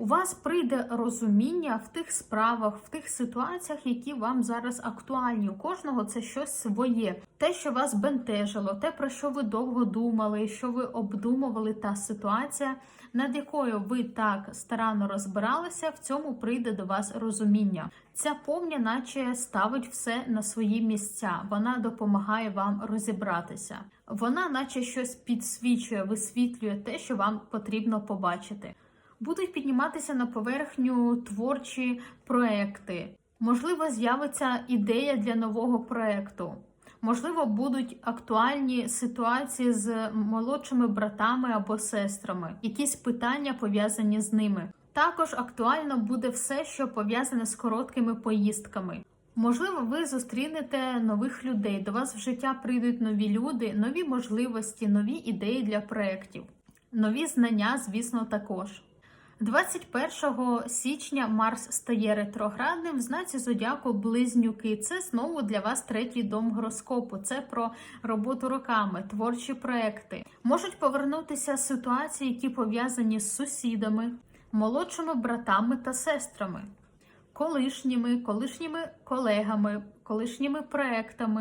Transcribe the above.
У вас прийде розуміння в тих справах, в тих ситуаціях, які вам зараз актуальні. У кожного це щось своє. Те, що вас бентежило, те, про що ви довго думали, що ви обдумували, та ситуація, над якою ви так старанно розбиралися, в цьому прийде до вас розуміння. Ця повня, наче ставить все на свої місця. Вона допомагає вам розібратися. Вона, наче щось підсвічує, висвітлює те, що вам потрібно побачити. Будуть підніматися на поверхню творчі проекти. Можливо, з'явиться ідея для нового проекту. Можливо, будуть актуальні ситуації з молодшими братами або сестрами, якісь питання пов'язані з ними. Також актуально буде все, що пов'язане з короткими поїздками. Можливо, ви зустрінете нових людей. До вас в життя прийдуть нові люди, нові можливості, нові ідеї для проєктів, нові знання, звісно, також. 21 січня Марс стає ретроградним в знаці зодіаку Близнюки. Це знову для вас третій дом гороскопу. Це про роботу руками, творчі проекти. Можуть повернутися ситуації, які пов'язані з сусідами, молодшими братами та сестрами, колишніми, колишніми колегами, колишніми проектами.